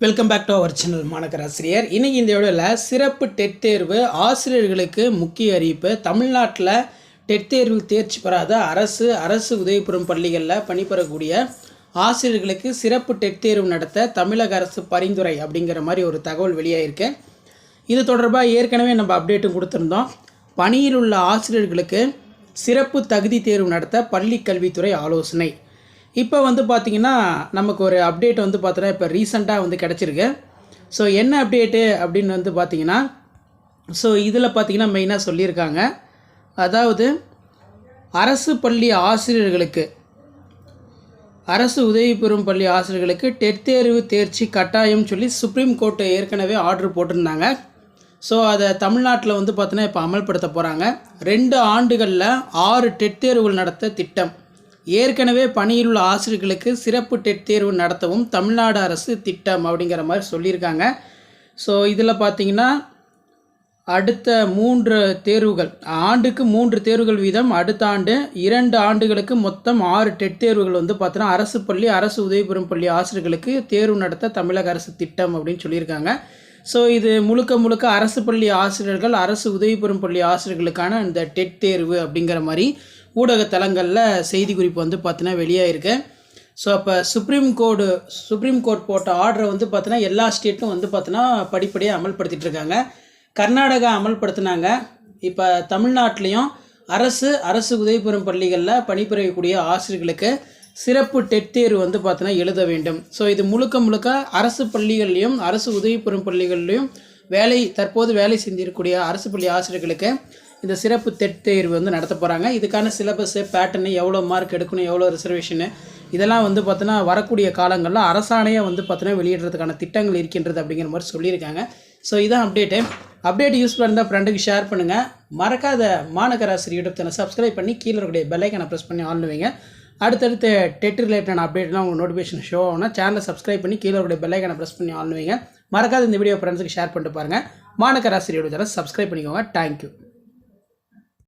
Welcome back to our channel மாணக்கர் ஆசிரியர் இன்றைக்கி இந்த வீடியோவில் சிறப்பு டெட் தேர்வு ஆசிரியர்களுக்கு முக்கிய அறிவிப்பு தமிழ்நாட்டில் டெட் தேர்வில் தேர்ச்சி பெறாத அரசு அரசு உதவிபெறும் பள்ளிகளில் பணிபெறக்கூடிய ஆசிரியர்களுக்கு சிறப்பு டெட் தேர்வு நடத்த தமிழக அரசு பரிந்துரை அப்படிங்கிற மாதிரி ஒரு தகவல் வெளியாகிருக்கு இது தொடர்பாக ஏற்கனவே நம்ம அப்டேட்டும் கொடுத்துருந்தோம். பணியில் உள்ள ஆசிரியர்களுக்கு சிறப்பு தகுதி தேர்வு நடத்த பள்ளி கல்வித்துறை ஆலோசனை. இப்போ வந்து பார்த்திங்கன்னா நமக்கு ஒரு அப்டேட் வந்து பார்த்தோன்னா இப்போ ரீசெண்டாக வந்து கிடச்சிருக்கு. ஸோ என்ன அப்டேட்டு அப்படின்னு வந்து பார்த்திங்கன்னா ஸோ இதில் பார்த்திங்கன்னா மெயினாக சொல்லியிருக்காங்க. அதாவது அரசு பள்ளி ஆசிரியர்களுக்கு அரசு உதவி பெறும் பள்ளி ஆசிரியர்களுக்கு டெட் தேர்வு தேர்ச்சி கட்டாயம் சொல்லி சுப்ரீம் கோர்ட்டு ஏற்கனவே ஆர்டர் போட்டிருந்தாங்க. ஸோ அதை தமிழ்நாட்டில் வந்து பார்த்தோன்னா இப்போ அமல்படுத்த போகிறாங்க ரெண்டு ஆண்டுகளில் ஆறு டெட் தேர்வுகள் நடத்த திட்டம். ஏற்கனவே பணியில் உள்ள ஆசிரியர்களுக்கு சிறப்பு டெட் தேர்வு நடத்தவும் தமிழ்நாடு அரசு திட்டம் அப்படிங்கிற மாதிரி சொல்லியிருக்காங்க. ஸோ இதில் பார்த்திங்கன்னா அடுத்த மூன்று தேர்வுகள் ஆண்டுக்கு மூன்று தேர்வுகள் வீதம் அடுத்த ஆண்டு இரண்டு ஆண்டுகளுக்கு மொத்தம் ஆறு டெட் தேர்வுகள் வந்து பார்த்தோன்னா அரசு பள்ளி அரசு உதவி பெறும் பள்ளி ஆசிரியர்களுக்கு தேர்வு நடத்த தமிழக அரசு திட்டம் அப்படின்னு சொல்லியிருக்காங்க. ஸோ இது முழுக்க முழுக்க அரசு பள்ளி ஆசிரியர்கள் அரசு உதவி பெறும் பள்ளி ஆசிரியர்களுக்கான இந்த டெட் தேர்வு அப்படிங்கிற மாதிரி ஊடக தளங்களில் செய்தி குறிப்பு வந்து பார்த்தீங்கன்னா வெளியாகிருக்கு ஸோ அப்போ சுப்ரீம் கோர்டு சுப்ரீம் கோர்ட் போட்ட ஆர்டரை வந்து பார்த்தீங்கன்னா எல்லா ஸ்டேட்டும் வந்து பார்த்தீங்கன்னா படிப்படியாக அமல்படுத்திகிட்டு இருக்காங்க. கர்நாடகா அமல்படுத்தினாங்க. இப்போ தமிழ்நாட்டிலையும் அரசு அரசு உதவி பெறும் பள்ளிகளில் பணிபுரியக்கூடிய ஆசிரியர்களுக்கு சிறப்பு டெட் தேர்வு வந்து பார்த்தீங்கன்னா எழுத வேண்டும். ஸோ இது முழுக்க முழுக்க அரசு பள்ளிகள்லையும் அரசு உதவி பெறும் பள்ளிகள்லையும் வேலை தற்போது வேலை செஞ்சிருக்கக்கூடிய அரசு பள்ளி ஆசிரியர்களுக்கு இந்த சிறப்பு டெட் தேர்வு வந்து நடத்த போகிறாங்க இதுக்கான சிலபஸ்ஸு பேட்டர்னு எவ்வளோ மார்க் எடுக்கணும் எவ்வளோ ரிசர்வேஷனு இதெல்லாம் வந்து பார்த்தோன்னா வரக்கூடிய காலங்களில் அரசாணையாக வந்து பார்த்தோன்னா வெளியிடுறதுக்கான திட்டங்கள் இருக்கின்றது அப்படிங்கிற மாதிரி சொல்லியிருக்காங்க. ஸோ இதான் அப்டேட்டு அப்டேட் யூஸ்ஃபுல்லாக இருந்தால் ஃப்ரெண்டுக்கு ஷேர் பண்ணுங்கள் மறக்காத மாநகராசிரி யூடியூப் சேனல் சப்ஸ்கிரைப் பண்ணி கீழே இருக்கக்கூடிய பெல்லைக்கனை ப்ரெஸ் பண்ணி ஆன் வைங்க. அடுத்தடுத்து டெட் ரிலேட்டடான அப்டேட்லாம் உங்களுக்கு நோட்டிஃபிகேஷன் ஷோ ஆகும்னா சேனலை சப்ஸ்கிரைப் பண்ணி கீழே இருக்கக்கூடிய பெல்லைக்கனை ப்ரெஸ் பண்ணி ஆன் வைங்க. மறக்காத இந்த வீடியோ ஃப்ரெண்ட்ஸுக்கு ஷேர் பண்ணிட்டு பாருங்கள் மாநகராசிரி யூடியூப் சேனல் சப்ஸ்கிரைப் பண்ணிக்கோங்க. Thank you